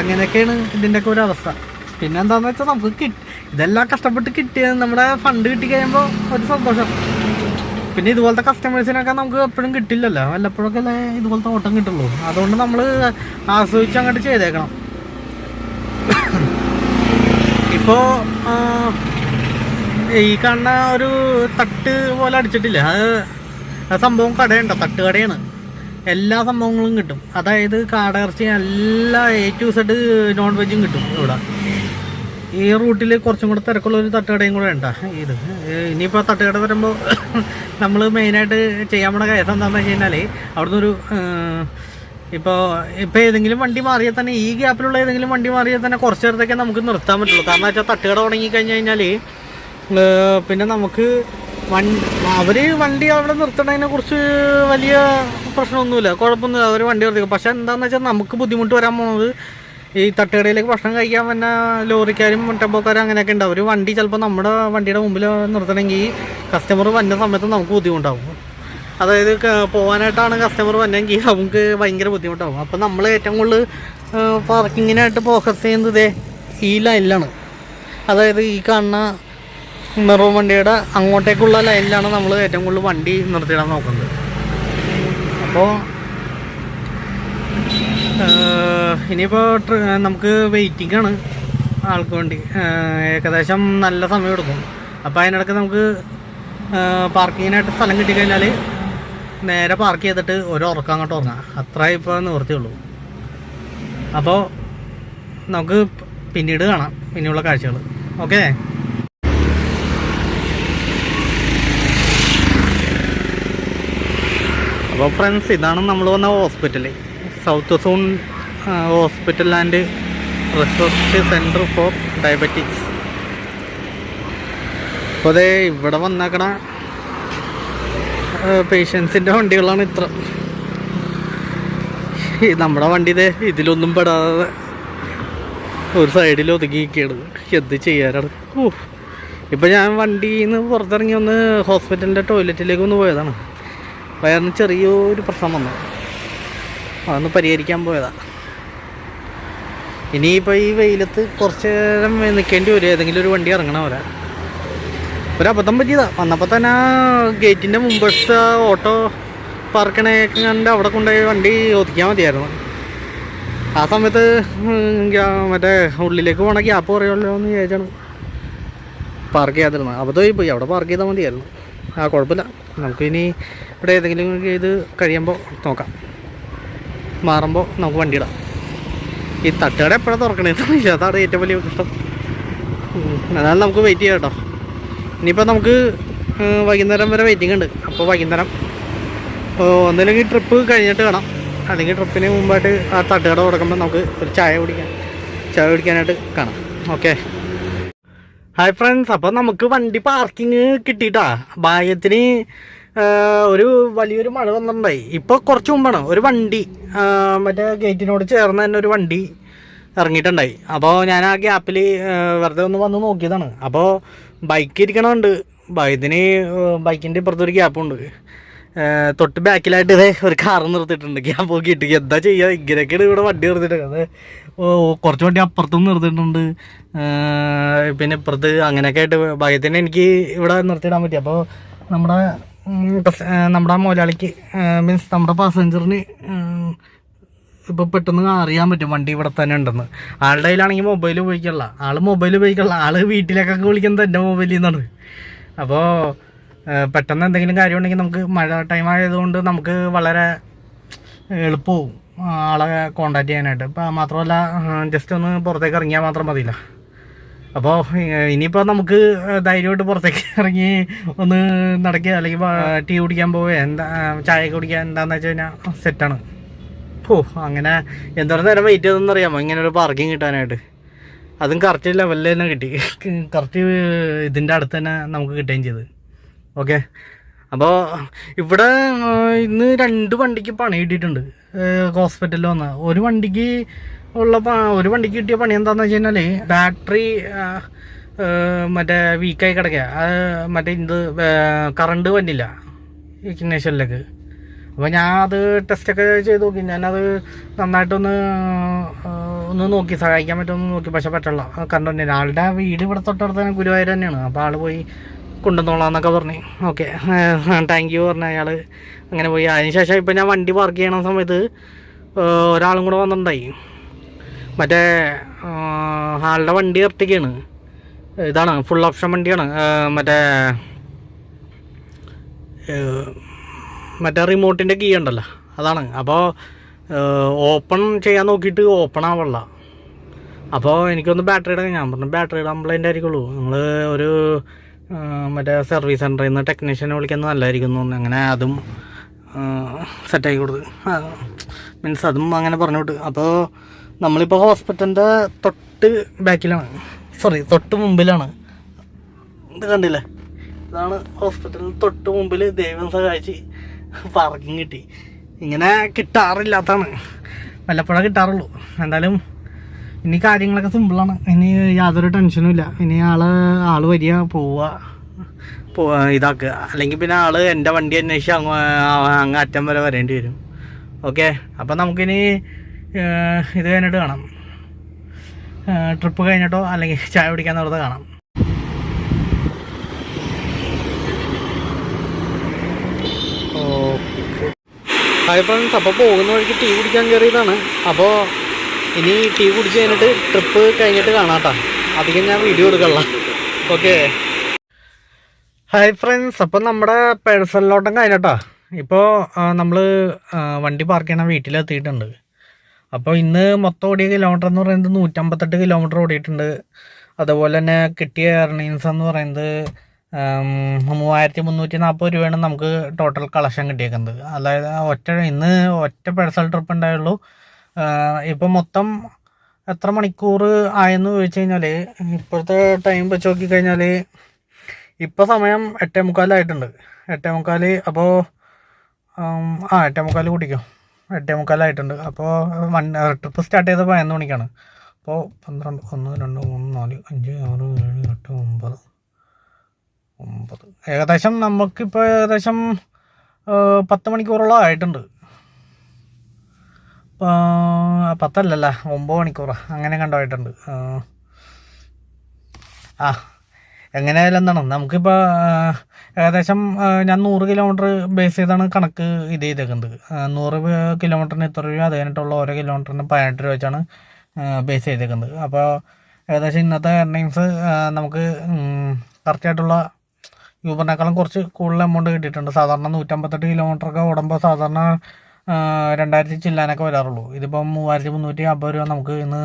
അങ്ങനെയൊക്കെയാണ് ഇതിന്റെയൊക്കെ ഒരു അവസ്ഥ. പിന്നെ എന്താണെന്ന് വെച്ചാൽ നമുക്ക് കിട്ടി ഇതെല്ലാം കഷ്ടപ്പെട്ട് കിട്ടിയത് നമ്മുടെ ഫണ്ട് കിട്ടി കഴിയുമ്പോൾ ഒരു സന്തോഷം. പിന്നെ ഇതുപോലത്തെ കസ്റ്റമേഴ്സിനൊക്കെ നമുക്ക് എപ്പോഴും കിട്ടില്ലല്ലോ. വല്ലപ്പോഴൊക്കെ അല്ലേ ഇതുപോലത്തെ ഓട്ടം കിട്ടുള്ളൂ. അതുകൊണ്ട് നമ്മൾ ആസ്വദിച്ച് അങ്ങോട്ട് ചെയ്തേക്കണം. ഇപ്പോൾ ഈ കാണുന്ന ഒരു തട്ട് പോലെ അടിച്ചിട്ടില്ല? അത് ആ സംഭവം കടയുണ്ട്? തട്ട് കടയാണ്. എല്ലാ സംഭവങ്ങളും കിട്ടും. അതായത് കാടയിറച്ചി എല്ലാ എ ടു സെഡ് നോൺ വെജും കിട്ടും ഇവിടെ. ഈ റൂട്ടിൽ കുറച്ചും കൂടെ തിരക്കുള്ള ഒരു തട്ടുകടയും കൂടെ ഉണ്ടാ ഇത് ഇനിയിപ്പോൾ തട്ടുകട വരുമ്പോൾ <coughs> നമ്മൾ മെയിനായിട്ട് ചെയ്യാൻ പോണ കാര്യം എന്താണെന്ന് വെച്ച് കഴിഞ്ഞാൽ അവിടുന്ന് ഒരു ഇപ്പോൾ ഇപ്പോൾ ഏതെങ്കിലും വണ്ടി മാറിയാൽ തന്നെ ഈ ഗ്യാപ്പിലുള്ള ഏതെങ്കിലും വണ്ടി മാറിയാൽ തന്നെ കുറച്ച് നേരത്തേക്ക് നമുക്ക് നിർത്താൻ പറ്റുള്ളൂ. കാരണം വെച്ചാൽ തട്ടുകട തുടങ്ങി കഴിഞ്ഞ് കഴിഞ്ഞാൽ പിന്നെ നമുക്ക് വണ്ടി അവർ വണ്ടി അവിടെ നിർത്തണതിനെ കുറിച്ച് വലിയ പ്രശ്നമൊന്നുമില്ല. കുഴപ്പമൊന്നുമില്ല. അവർ വണ്ടി നിർത്തിക്കും. പക്ഷേ എന്താണെന്ന് വെച്ചാൽ നമുക്ക് ബുദ്ധിമുട്ട് വരാൻ പോകുന്നത് ഈ തട്ടുകടയിലേക്ക് ഭക്ഷണം കഴിക്കാൻ വന്ന ലോറിക്കാരും ടെമ്പോക്കാരും അങ്ങനെയൊക്കെ ഉണ്ടാവും. ഒരു വണ്ടി ചിലപ്പോൾ നമ്മുടെ വണ്ടിയുടെ മുമ്പിൽ നിർത്തണമെങ്കിൽ കസ്റ്റമർ വന്ന സമയത്ത് നമുക്ക് ബുദ്ധിമുട്ടാവും. അതായത് പോകാനായിട്ടാണ് കസ്റ്റമർ വന്നെങ്കിൽ നമുക്ക് ഭയങ്കര ബുദ്ധിമുട്ടാവും. അപ്പം നമ്മൾ ഏറ്റവും കൂടുതൽ പാർക്കിങ്ങിനായിട്ട് ഫോക്കസ് ചെയ്യുന്നത് ഈ ലൈനിലാണ് അതായത് ഈ കാണുന്ന മെറൂൺ വണ്ടിയുടെ അങ്ങോട്ടേക്കുള്ള ലൈനിലാണ് നമ്മൾ ഏറ്റവും കൂടുതൽ വണ്ടി നിർത്തിയിടാൻ നോക്കുന്നത്. അപ്പോൾ ഇനിയിപ്പോൾ നമുക്ക് വെയിറ്റിംഗ് ആണ് ആൾക്ക് വേണ്ടി. ഏകദേശം നല്ല സമയം എടുക്കും. അപ്പോൾ അതിനിടയ്ക്ക് നമുക്ക് പാർക്കിങ്ങിനായിട്ട് സ്ഥലം കിട്ടിക്കഴിഞ്ഞാൽ നേരെ പാർക്ക് ചെയ്തിട്ട് ഒരു ഉറക്കം അങ്ങോട്ട് ഉറങ്ങാം. അത്ര ഇപ്പോൾ നിവൃത്തിയുള്ളൂ. അപ്പോൾ നമുക്ക് പിന്നീട് കാണാം. പിന്നെയുള്ള കാഴ്ചകൾ. ഓക്കേ അപ്പോൾ ഫ്രണ്ട്സ് ഇതാണ് നമ്മൾ വന്ന hospital south zone hospital and research centre for diabetics. അപ്പോൾ അതേ ഇവിടെ വന്നേക്കണ പേഷ്യൻസിന്റെ വണ്ടികളാണ് ഇത്ര. നമ്മുടെ വണ്ടി ഇതേ ഇതിലൊന്നും പെടാതെ ഒരു സൈഡിൽ ഒതുങ്ങിയിരിക്കുകയാണ് എന്ത് ചെയ്യാനാണ്? ഓ ഇപ്പം ഞാൻ വണ്ടിയിൽ നിന്ന് പുറത്തിറങ്ങി ഒന്ന് ഹോസ്പിറ്റലിന്റെ ടോയ്ലറ്റിലേക്ക് ഒന്ന് പോയതാണ്. വയറിന് ചെറിയൊരു പ്രശ്നം വന്നു. അതൊന്ന് പരിഹരിക്കാൻ പോയതാ. ഇനിയിപ്പോൾ ഈ വെയിലത്ത് കുറച്ച് നേരം നിൽക്കേണ്ടി വരും. ഏതെങ്കിലും ഒരു വണ്ടി ഇറങ്ങണ പോലെ ഒരു അബദ്ധം പറ്റിയതാ. വന്നപ്പോൾ തന്നെ ഗേറ്റിന്റെ മുമ്പത്തെ ഓട്ടോ പാർക്കണേക്ക് കണ്ട് അവിടെ കൊണ്ടുപോയി വണ്ടി ഒതുക്കിയാൽ മതിയായിരുന്നു. ആ സമയത്ത് മറ്റേ ഉള്ളിലേക്ക് പോകണ ഗ്യാപ്പ് കുറയുള്ളൂ എന്ന് വിചാരിച്ചാണ് പാർക്ക് ചെയ്യാതിരുന്നത്. അബദ്ധമായി പോയി. അവിടെ പാർക്ക് ചെയ്താൽ മതിയായിരുന്നു. ആ കുഴപ്പമില്ല. നമുക്കിനി ഇവിടെ ഏതെങ്കിലും ഇത് കഴിയുമ്പോൾ നോക്കാം. മാറുമ്പോൾ നമുക്ക് വണ്ടി ഇടാം ഈ തട്ടുകട എപ്പോഴാണ് തുറക്കണേ? അതാണ് ഏറ്റവും വലിയ പ്രശ്നം. എന്നാലും നമുക്ക് വെയിറ്റ് ചെയ്യാം കേട്ടോ. ഇനിയിപ്പോൾ നമുക്ക് വൈകുന്നേരം വരെ വെയിറ്റിംഗ് ഉണ്ട്. അപ്പോൾ വൈകുന്നേരം ഒന്നില്ലെങ്കിൽ ട്രിപ്പ് കഴിഞ്ഞിട്ട് കാണാം അല്ലെങ്കിൽ ട്രിപ്പിന് മുമ്പായിട്ട് ആ തട്ടുകട തുറക്കുമ്പോൾ നമുക്ക് ഒരു ചായ കുടിക്കാൻ ചായ കുടിക്കാനായിട്ട് കാണാം. ഓക്കെ ഹായ് ഫ്രണ്ട്സ് അപ്പോൾ നമുക്ക് വണ്ടി പാർക്കിങ് കിട്ടിയിട്ടാ. ഭാഗ്യത്തിന് ഒരു വലിയൊരു മഴ വന്നിട്ടുണ്ടായി. ഇപ്പോൾ കുറച്ച് മുമ്പാണ് ഒരു വണ്ടി മറ്റേ ഗേറ്റിനോട് ചേർന്ന് തന്നെ ഒരു വണ്ടി ഇറങ്ങിയിട്ടുണ്ടായി. അപ്പോൾ ഞാൻ ആ ഗ്യാപ്പിൽ വെറുതെ ഒന്ന് വന്ന് നോക്കിയതാണ്. അപ്പോൾ ബൈക്ക് ഇരിക്കണമുണ്ട് ഇതിന് ബൈക്കിന്റെ ഇപ്പുറത്തൊരു ഗ്യാപ്പുണ്ട് തൊട്ട് ബാക്കിലായിട്ട് ഇതേ ഒരു കാർ നിർത്തിയിട്ടുണ്ട്. ഗ്യാപ്പ് നോക്കിയിട്ട് എന്താ ചെയ്യുക ഇങ്ങനെയൊക്കെയാണ് ഇവിടെ വണ്ടി നിർത്തിയിട്ടുണ്ട് അത് കുറച്ച് വണ്ടി അപ്പുറത്തും നിർത്തിയിട്ടുണ്ട്. പിന്നെ ഇപ്പുറത്ത് അങ്ങനെയൊക്കെ ആയിട്ട് ഭാഗ്യത്തിന് എനിക്ക് ഇവിടെ നിർത്തിയിടാൻ പറ്റി. അപ്പോൾ നമ്മുടെ നമ്മുടെ മുതലാളിക്ക് മീൻസ് നമ്മുടെ പാസഞ്ചറിന് ഇപ്പോൾ പെട്ടെന്ന് അറിയാൻ പറ്റും വണ്ടി ഇവിടെ തന്നെ ഉണ്ടെന്ന്. ആളുടെ കയ്യിലാണെങ്കിൽ മൊബൈൽ ഉപയോഗിക്കല്ല. ആൾ മൊബൈൽ ഉപയോഗിക്കല്ല. ആൾ വീട്ടിലേക്കൊക്കെ വിളിക്കുന്നത് എന്റെ മൊബൈലിൽ നിന്നാണ് അപ്പോൾ പെട്ടെന്ന് എന്തെങ്കിലും കാര്യം ഉണ്ടെങ്കിൽ നമുക്ക് മഴ ടൈം ആയതുകൊണ്ട് നമുക്ക് വളരെ എളുപ്പവും ആളെ കോണ്ടാക്ട് ചെയ്യാനായിട്ട്. ഇപ്പം മാത്രമല്ല ജസ്റ്റ് ഒന്ന് പുറത്തേക്ക് ഇറങ്ങിയാൽ മാത്രം മതിയില്ല. അപ്പോൾ ഇനിയിപ്പോൾ നമുക്ക് ധൈര്യമായിട്ട് പുറത്തേക്ക് <laughs> ഇറങ്ങി ഒന്ന് നടക്കുക അല്ലെങ്കിൽ ടീ കുടിക്കാൻ പോവുക എന്താ ചായ കുടിക്കുക എന്താണെന്ന് വെച്ച് കഴിഞ്ഞാൽ സെറ്റാണ് ഓ അങ്ങനെ എന്തോരം നേരം വെയിറ്റ് ചെയ്തെന്ന് അറിയാമോ? ഇങ്ങനെ ഒരു പാർക്കിംഗ് കിട്ടാനായിട്ട്. അതും കറക്റ്റ് ലെവലിൽ തന്നെ കിട്ടി. <laughs> കറക്റ്റ് ഇതിന്റെ അടുത്ത് തന്നെ നമുക്ക് കിട്ടുകയും ചെയ്ത്. ഓക്കെ അപ്പോൾ ഇവിടെ ഇന്ന് രണ്ട് വണ്ടിക്ക് പണി കിട്ടിയിട്ടുണ്ട്. ഹോസ്പിറ്റലിൽ വന്ന. ഒരു വണ്ടിക്ക് ഉള്ള ഒരു വണ്ടിക്ക് കിട്ടിയ പണി എന്താണെന്ന് വെച്ച് കഴിഞ്ഞാൽ ബാറ്ററി മറ്റേ വീക്കായി കിടക്കുക മറ്റേ ഇത് കറണ്ട് വന്നില്ല ഇഗ്നേഷനിലേക്ക് അപ്പോൾ ഞാൻ അത് ടെസ്റ്റൊക്കെ ചെയ്ത്. നോക്കി ഞാനത് നന്നായിട്ടൊന്ന് ഒന്ന് നോക്കി. സഹായിക്കാൻ പറ്റുമെന്ന് നോക്കി. പക്ഷേ പറ്റുള്ള കറണ്ട് വന്നില്ല. ആളുടെ വീട് ഇവിടെ തൊട്ടടുത്ത് തന്നെ ഗുരുവായൂർ തന്നെയാണ്. അപ്പോൾ ആൾ പോയി കൊണ്ടുവന്നോളാന്നൊക്കെ പറഞ്ഞു. ഓക്കെ. താങ്ക് യു പറഞ്ഞ അയാൾ അങ്ങനെ പോയി. അതിനുശേഷം ഇപ്പം ഞാൻ വണ്ടി പാർക്ക് ചെയ്യണ സമയത്ത് ഒരാളും കൂടെ വന്നിട്ടുണ്ടായി. മറ്റേ ആളുടെ വണ്ടി ഇറട്ടിക്കാണ് ഇതാണ് ഫുൾ ഓപ്ഷൻ വണ്ടിയാണ്. മറ്റേ മറ്റേ റിമോട്ടിന്റെ കീ ഉണ്ടല്ലോ അതാണ്. അപ്പോൾ ഓപ്പൺ ചെയ്യാൻ നോക്കിയിട്ട് ഓപ്പൺ ആവുള്ള അപ്പോൾ എനിക്കൊന്ന് ബാറ്ററി ഇടാൻ ഞാൻ പറഞ്ഞു ബാറ്ററി കംപ്ലൈന്റ് ആയിരിക്കുള്ളൂ നിങ്ങൾ ഒരു മറ്റേ സർവീസ് സെന്ററിൽ നിന്ന് ടെക്നീഷ്യനെ വിളിക്കുന്നത് നല്ലതായിരിക്കും എന്ന് അങ്ങനെ അതും സെറ്റാക്കി കൊടുത്ത്. മീൻസ് അതും അങ്ങനെ പറഞ്ഞു വിട്ട്. അപ്പോൾ നമ്മളിപ്പോൾ ഹോസ്പിറ്റലിന്റെ തൊട്ട് ബാക്കിലാണ്. സോറി തൊട്ട് മുമ്പിലാണ്. ഇത് കണ്ടില്ലേ? ഇതാണ് ഹോസ്പിറ്റലിന് തൊട്ട് മുമ്പിൽ ദൈവം സഹായിച്ച് പാർക്കിംഗ് കിട്ടി. ഇങ്ങനെ കിട്ടാറില്ലാത്തതാണ്. വല്ലപ്പോഴേ കിട്ടാറുള്ളൂ. എന്തായാലും ഇനി കാര്യങ്ങളൊക്കെ സിമ്പിളാണ് ഇനി യാതൊരു ടെൻഷനും ഇല്ല. ഇനി ആൾ ആൾ വരിക പോവുക പോവാ ഇതാക്കുക. അല്ലെങ്കിൽ പിന്നെ ആൾ എന്റെ വണ്ടി അന്വേഷിച്ച് അങ്ങ് അങ്ങ് അറ്റം വരെ വരേണ്ടി വരും. ഓക്കെ അപ്പം നമുക്കിനി ഇത് കഴിഞ്ഞിട്ട് കാണാം. ട്രിപ്പ് കഴിഞ്ഞിട്ടോ അല്ലെങ്കിൽ ചായ കുടിക്കാൻ നടത്ത് കാണാം. ഹായ് ഫ്രണ്ട്സ് അപ്പോൾ പോകുന്ന വഴിക്ക് ടീ കുടിക്കാൻ കയറിയതാണ് അപ്പോൾ ഇനി ടീ കുടിച്ച് കഴിഞ്ഞിട്ട് ട്രിപ്പ് കഴിഞ്ഞിട്ട് കാണാട്ടാ. അധികം ഞാൻ വീഡിയോ എടുക്കള്ള ഓക്കെ ഹായ് ഫ്രണ്ട്സ് അപ്പം നമ്മുടെ പേഴ്സണലോട്ടം കഴിഞ്ഞിട്ടാ. ഇപ്പോൾ നമ്മൾ വണ്ടി പാർക്ക് ചെയ്യണ വീട്ടിലെത്തിയിട്ടുണ്ട്. അപ്പോൾ ഇന്ന് മൊത്തം ഓടിയ കിലോമീറ്റർ എന്ന് പറയുന്നത് നൂറ്റമ്പത്തെട്ട് കിലോമീറ്റർ ഓടിയിട്ടുണ്ട്. അതുപോലെ തന്നെ കിട്ടിയ ഏർണിങ്സ് എന്ന് പറയുന്നത് മൂവായിരത്തി മുന്നൂറ്റി നാൽപ്പത് രൂപയാണ് നമുക്ക് ടോട്ടൽ കളക്ഷൻ കിട്ടിയേക്കുന്നത്. അതായത് ഒറ്റ ഇന്ന് ഒറ്റ പേഴ്സണൽ ട്രിപ്പ് ഉണ്ടായുള്ളൂ. ഇപ്പം മൊത്തം എത്ര മണിക്കൂർ ആയെന്ന് ചോദിച്ചു കഴിഞ്ഞാൽ ഇപ്പോഴത്തെ ടൈം വെച്ച് നോക്കിക്കഴിഞ്ഞാൽ ഇപ്പോൾ സമയം എട്ടേ മുക്കാലായിട്ടുണ്ട് എട്ടേ മുക്കാൽ അപ്പോൾ ആ എട്ടേ മുക്കാൽ കുടിക്കും? എട്ടേ മുക്കാലായിട്ടുണ്ട് അപ്പോൾ വൺ ട്രിപ്പ് സ്റ്റാർട്ട് ചെയ്തത് പതിനൊന്ന് മണിക്കാണ്. അപ്പോൾ പന്ത്രണ്ട് ഒന്ന് രണ്ട് മൂന്ന് നാല് അഞ്ച് ആറ് ഏഴ് എട്ട് ഒമ്പത്. ഒമ്പത്. ഏകദേശം നമുക്കിപ്പോൾ ഏകദേശം പത്ത് മണിക്കൂറോളം ആയിട്ടുണ്ട്. പത്തല്ലല്ല ഒമ്പത് മണിക്കൂറാണ് അങ്ങനെ കണ്ടായിട്ടുണ്ട് ആ. എങ്ങനെയായാലും എന്താണ്? നമുക്കിപ്പോൾ ഏകദേശം ഞാൻ നൂറ് കിലോമീറ്റർ ബേസ് ചെയ്താണ് കണക്ക് ഇത് ചെയ്തേക്കുന്നത്. നൂറ് കിലോമീറ്ററിന് ഇത്ര രൂപ അത് കഴിഞ്ഞിട്ടുള്ള ഓരോ കിലോമീറ്ററിന് പതിനെട്ട് രൂപ വെച്ചാണ് ബേസ് ചെയ്തേക്കുന്നത്. അപ്പോൾ ഏകദേശം ഇന്നത്തെ എർണിങ്സ് നമുക്ക് കറക്റ്റായിട്ടുള്ള യൂബറിനേക്കാളും കുറച്ച് കൂടുതൽ എമൗണ്ട് കിട്ടിയിട്ടുണ്ട്. സാധാരണ നൂറ്റമ്പത്തെട്ട് കിലോമീറ്ററൊക്കെ ഓടുമ്പോൾ സാധാരണ രണ്ടായിരത്തി ചില്ലാനൊക്കെ വരാറുള്ളൂ. ഇതിപ്പം മൂവായിരത്തി മുന്നൂറ്റി അമ്പത് രൂപ നമുക്ക് ഇന്ന്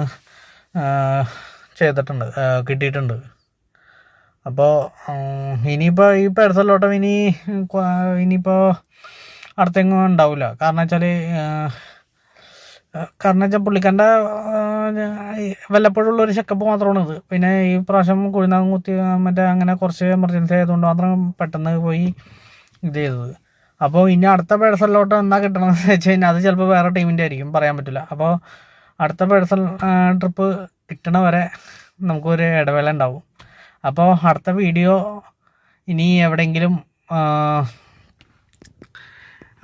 ചെയ്തിട്ടുണ്ട് കിട്ടിയിട്ടുണ്ട്. അപ്പോൾ ഇനിയിപ്പോൾ ഈ പേഴ്സണിലോട്ടം ഇനി ഇനിയിപ്പോൾ അടുത്തെങ്ങും ഉണ്ടാവില്ല കാരണം വെച്ചാൽ കാരണം വെച്ചാൽ പുള്ളിക്കണ്ട വല്ലപ്പോഴുള്ളൊരു ചെക്കപ്പ് മാത്രമാണ് ഇത് പിന്നെ ഈ പ്രാവശ്യം കുഴിനാകം കുത്തി മറ്റേ അങ്ങനെ കുറച്ച് എമർജൻസി ആയതുകൊണ്ട് മാത്രം പെട്ടെന്ന് പോയി ഇത് ചെയ്തത്. അപ്പോൾ ഇനി അടുത്ത പേഴ്സലിലോട്ട് എന്താ കിട്ടണമെന്ന് വെച്ച് കഴിഞ്ഞാൽ അത് ചിലപ്പോൾ വേറെ ടീമിന്റെ ആയിരിക്കും പറയാൻ പറ്റില്ല. അപ്പോൾ അടുത്ത പേഴ്സൽ ട്രിപ്പ് കിട്ടണ വരെ നമുക്കൊരു ഇടവേള ഉണ്ടാവും. അപ്പോൾ അടുത്ത വീഡിയോ ഇനി എവിടെയെങ്കിലും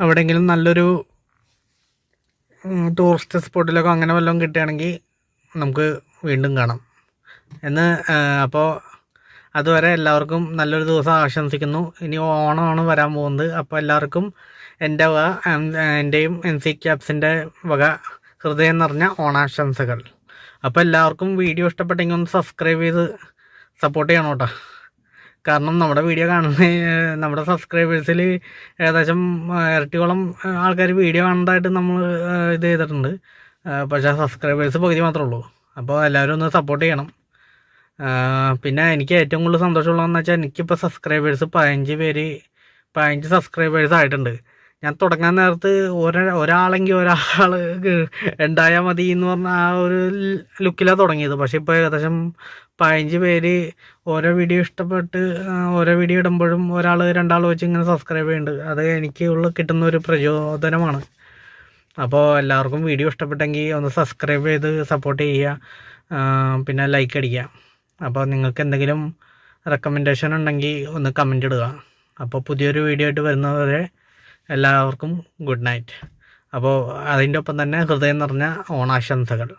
എവിടെയെങ്കിലും നല്ലൊരു ടൂറിസ്റ്റ് സ്പോട്ടിലൊക്കെ അങ്ങനെ വല്ലതും കിട്ടുകയാണെങ്കിൽ നമുക്ക് വീണ്ടും കാണാം. എന്ന് അപ്പോൾ അതുവരെ എല്ലാവർക്കും നല്ലൊരു ദിവസം ആശംസിക്കുന്നു. ഇനി ഓണമാണ് വരാൻ പോകുന്നത്. അപ്പോൾ എല്ലാവർക്കും എന്റെ വക എന്റെയും എൻ സി ക്യാപ്സിന്റെ വക ഹൃദയം നിറഞ്ഞ ഓണാശംസകൾ. അപ്പോൾ എല്ലാവർക്കും വീഡിയോ ഇഷ്ടപ്പെട്ടെങ്കിൽ ഒന്ന് സബ്സ്ക്രൈബ് ചെയ്ത് സപ്പോർട്ട് ചെയ്യണം കേട്ടോ. കാരണം നമ്മുടെ വീഡിയോ കാണുന്ന നമ്മുടെ സബ്സ്ക്രൈബേഴ്സിൽ ഏകദേശം ഇരട്ടിയോളം ആൾക്കാർ വീഡിയോ കാണേണ്ടതായിട്ട് നമ്മൾ ഇത് ചെയ്തിട്ടുണ്ട്. പക്ഷേ സബ്സ്ക്രൈബേഴ്സ് പകുതി മാത്രമേ ഉള്ളൂ. അപ്പോൾ എല്ലാവരും ഒന്ന് സപ്പോർട്ട് ചെയ്യണം. പിന്നെ എനിക്ക് ഏറ്റവും കൂടുതൽ സന്തോഷമുള്ളതെന്ന് വെച്ചാൽ എനിക്കിപ്പോൾ സബ്സ്ക്രൈബേഴ്സ് പതിനഞ്ച് പേര് പതിനഞ്ച് സബ്സ്ക്രൈബേഴ്സ് ആയിട്ടുണ്ട്. ഞാൻ തുടങ്ങാൻ നേരത്ത് ഒരാ ഒരാളെങ്കിൽ ഒരാൾ ഉണ്ടായാൽ മതി എന്ന് പറഞ്ഞ ആ ഒരു ലുക്കിലാണ് തുടങ്ങിയത്. പക്ഷേ ഇപ്പോൾ ഏകദേശം പതിനഞ്ച് പേര് ഓരോ വീഡിയോ ഇഷ്ടപ്പെട്ട് ഓരോ വീഡിയോ ഇടുമ്പോഴും ഒരാൾ രണ്ടാൾ വെച്ച് ഇങ്ങനെ സബ്സ്ക്രൈബ് ചെയ്യുന്നുണ്ട്. അത് എനിക്ക് ഉള്ള കിട്ടുന്ന ഒരു പ്രചോദനമാണ്. അപ്പോൾ എല്ലാവർക്കും വീഡിയോ ഇഷ്ടപ്പെട്ടെങ്കിൽ ഒന്ന് സബ്സ്ക്രൈബ് ചെയ്ത് സപ്പോർട്ട് ചെയ്യുക. പിന്നെ ലൈക്ക് അടിക്കുക. അപ്പോൾ നിങ്ങൾക്ക് എന്തെങ്കിലും റെക്കമെൻഡേഷൻ ഉണ്ടെങ്കിൽ ഒന്ന് കമന്റ് ഇടുക. അപ്പോൾ പുതിയൊരു വീഡിയോ ആയിട്ട് വരുന്നവരെ എല്ലാവർക്കും ഗുഡ് നൈറ്റ് അപ്പോൾ അതിന്റെ ഒപ്പം തന്നെ ഹൃദയം നിറഞ്ഞ ഓണാശംസകൾ.